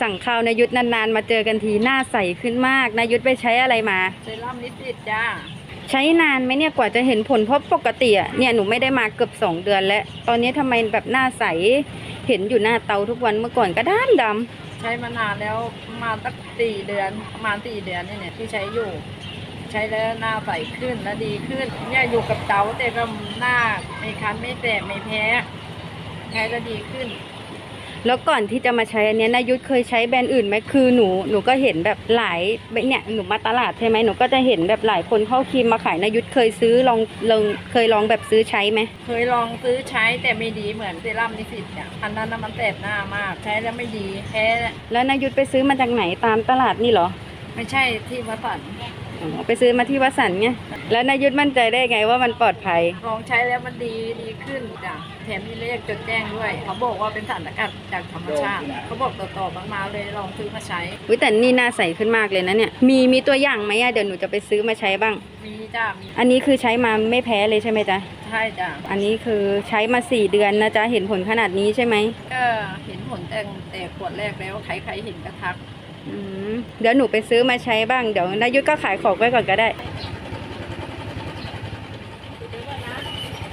สั่งข้าวนายุทธนานๆ มาเจอกันทีหน้าใสขึ้นมากนายุทธไปใช้อะไรมา เซรั่มนิสิตจ้า ใช้นานไหมเนี่ยกว่าจะเห็นผลเพราะปกติอะเนี่ยหนูไม่ได้มาเกือบสองเดือนแล้วตอนนี้ทำไมแบบหน้าใส เห็นอยู่หน้าเตาทุกวันเมื่อก่อนก็ดำดำใช้มานานแล้วประมาณสักสี่เดือนประมาณสี่เดือนนี่เนี่ยที่ใช้อยู่ ใช้แล้วหน้าใสขึ้นและดีขึ้นเนี่ยอยู่กับเตาแต่ก็หน้าไม่คันไม่แตกไม่แพ้ใช้แล้วดีขึ้น แล้วก่อนที่จะมาใช้อันเนี้ยนายุทธเคยใช้แบรนด์อื่นไหมคือหนูหนูก็เห็นแบบหลายเนี่ยหนูมาตลาดใช่ไหมหนูก็จะเห็นแบบหลายคนเข้าครีมมาขายนายุทธเคยซื้อลองลองเคยลองแบบซื้อใช้ไหมเคยลองซื้อใช้แต่ไม่ดีเหมือนเซรั่มนิสิตเนี่ยอันนั้นน่ะมันแสบหน้ามากใช้แล้วไม่ดีแพ้แล้วนายุทธไปซื้อมาจากไหนตามตลาดนี่เหรอ ไม่ใช่ที่วัสัน อ๋อไปซื้อมาที่วสันต์ไงแล้วนายุทธมั่นใจได้ไงว่ามันปลอดภัย ลองใช้แล้วมันดีดีขึ้นจ้ะแถมมีเลขจดแจ้งด้วย เขาบอกว่าเป็นสารสกัดจากธรรมชาติ เขาบอกต่อๆมาเลยลองซื้อมาใช้อุ้ยแต่นี่หน้าใสขึ้นมากเลยนะเนี่ย มีมีตัวอย่างไหมอะเดี๋ยวหนูจะไปซื้อมาใช้บ้าง มีจ้ะมีอันนี้คือใช้มาไม่แพ้เลยใช่ไหมจ๊ะ ใช่จ้ะอันนี้คือใช้มาสี่เดือนนะจ๊ะเห็นผลขนาดนี้ใช่ไหม ก็เห็นผลแต่งแต่ขวดแรกแล้วใครๆเห็นก็ทักอืม เดี๋ยวหนูไปซื้อมาใช้บ้าง เดี๋ยวนายุทธก็ขายของไว้ก่อนก็ได้